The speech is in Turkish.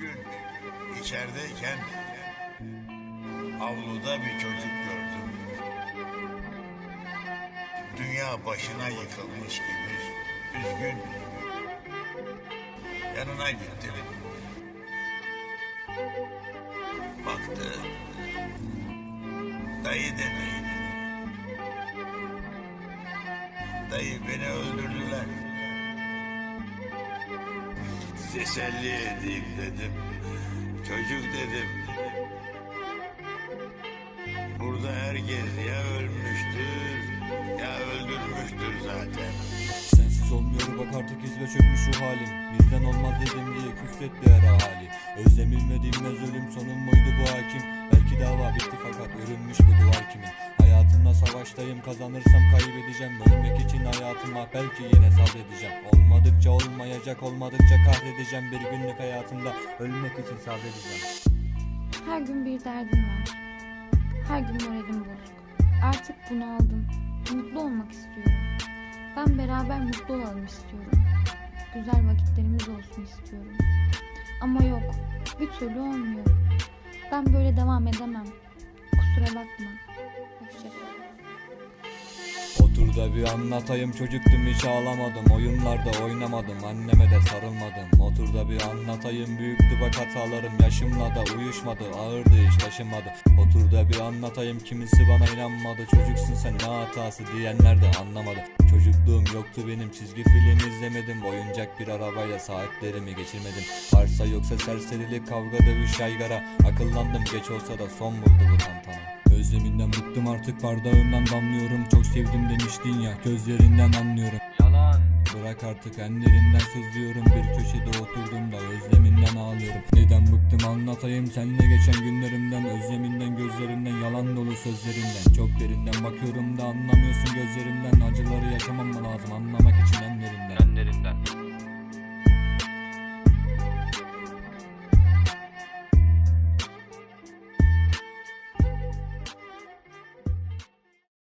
gün içerideyken avluda bir çocuk gördüm. Dünya başına yıkılmış gibi üzgün. Yanına gittim. Baktı. Dayı dedi. Dayı beni öldürdüler. Teselli edeyim dedim. Çocuk dedim. Burada herkes ya ölmüştür ya öldürmüştür zaten. Sensiz olmuyor bak artık izbe çökmüş şu halim Bizden olmaz dedim diye küfretti her ahali. Özlemim ve dinmez ölüm sonum muydu bu hakim? Belki dava bitti fakat örülmüş bu duvar kimin? Hayatımda savaştayım kazanırsam kaybedeceğim. Ölmek için hayatıma belki yine sabredeceğim Olmadıkça olmayacak olmadıkça kahredeceğim Bir günlük hayatımda ölmek için sabredeceğim Her gün bir derdim var. Her gün moralim bozuk. Artık bunu aldım. Mutlu olmak istiyorum. Ben beraber mutlu olalım istiyorum. Güzel vakitlerimiz olsun istiyorum. Ama yok. Bir türlü olmuyor. Ben böyle devam edemem. Kusura bakma. Da bir anlatayım. Çocuktum hiç ağlamadım. Oyunlarda oynamadım. Anneme de sarılmadım. Otur da bir anlatayım. Büyüktü bak hatalarım. Yaşımla da uyuşmadı. Ağırdı hiç taşımadı Otur da bir anlatayım. Kimisi bana inanmadı. Çocuksun sen ne hatası diyenler de anlamadı. Çocukluğum yoktu benim. Çizgi film izlemedim. Oyuncak bir arabayla saatlerimi geçirmedim. Varsa yoksa serserilik kavga dövüş yaygara. Akıllandım. Geç olsa da son buldu bu tantana Özleminden bıktım artık bardağından damlıyorum. Çok sevdim demiştin ya gözlerinden anlıyorum. Yalan. Bırak artık enlerinden sızlıyorum. Bir köşede oturdum da özleminden ağlıyorum. Neden bıktım anlatayım seninle geçen günlerimden. Özleminden gözlerinden yalan dolu sözlerinden. Çok derinden bakıyorum da anlamıyorsun gözlerimden Acıları yaşamam mı lazım anlamak için enlerinden. Önlerinden.